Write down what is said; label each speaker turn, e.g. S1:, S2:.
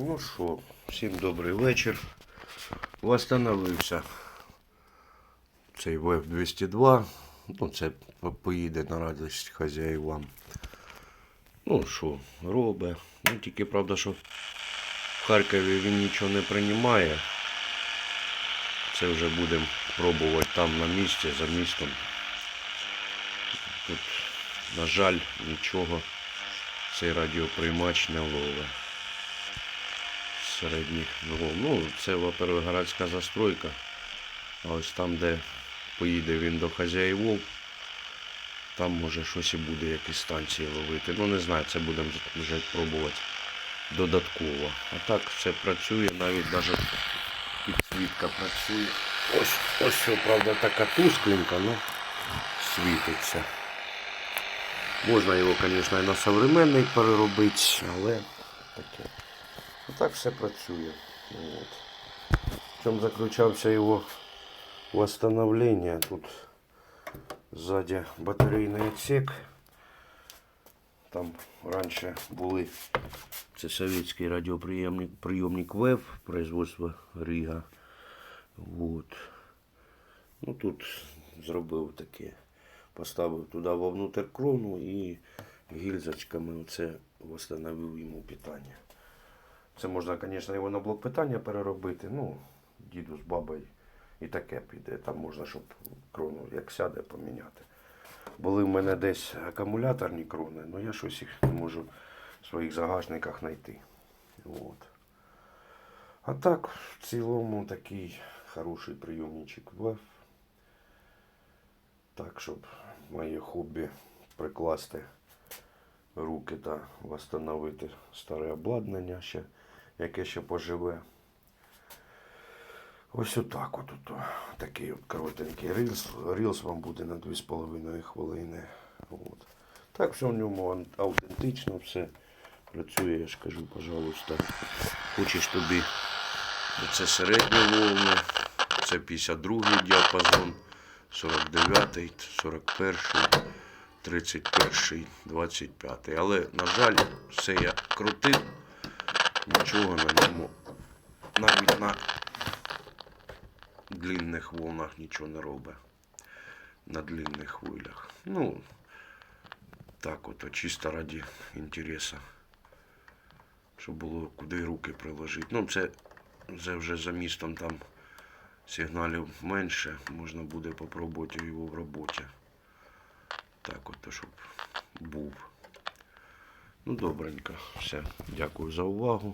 S1: Ну що, всім добрий вечір. Восстановився цей ВФ-202. Ну, це поїде на радість хазяївам. Ну що, робить. Ну, тільки правда, що в Харкові він нічого не приймає. Це вже будемо пробувати там на місці, за містом. Тут, на жаль, нічого цей радіоприймач не ловить середніх. Ну, це, во-первых, городська застройка. А ось там, де поїде він до хазяївов, там може щось і буде, якісь станції ловити. Ну, не знаю, це будемо вже пробувати додатково. А так все працює, навіть навіть підсвітка працює. Ось, ось, що, правда, така тускленька, ну світиться. Можна його, звісно, і на современний переробити, але таке. Так все працює. От. В чому заключався його восстановлення. Тут ззаді батарейний отсек. Там раніше були це совєтський радіоприйомник прийомник ВЕФ, производство Ріга. Вот. Ну тут зробив таке. Поставив туди вовнутрь крону і гільзочками оце восстановив йому питання. Це можна, звісно, його на блок питання переробити. Ну, діду з бабою і таке піде. Там можна, щоб крону як сяде, поміняти. Були в мене десь акумуляторні крони, але я щось їх не можу в своїх загашниках знайти. От. А так, в цілому такий хороший прийомничок ВЕФ. Так, щоб моє хобі прикласти руки та встановити старе обладнання, ще, яке ще поживе. Ось отак от, от, такий от коротенький рілс. Рілс вам буде на 2,5 хвилини. От. Так, все в ньому аутентично, все працює, я ж кажу, пожалуйста. Хочеш тобі це середні волни, це 52 діапазон, 49, 41, 31, 25. Але, на жаль, все я крутив, нічого на ньому навіть на длинних волнах нічого не робить. На длинних хвилях. Ну, так от, чисто раді інтересу. Щоб було куди руки приложити. Ну, це, це вже за містом там сигналів менше. Можна буде попробувати його в роботі. Так от, щоб був. Ну, добренько. Все. Дякую за увагу.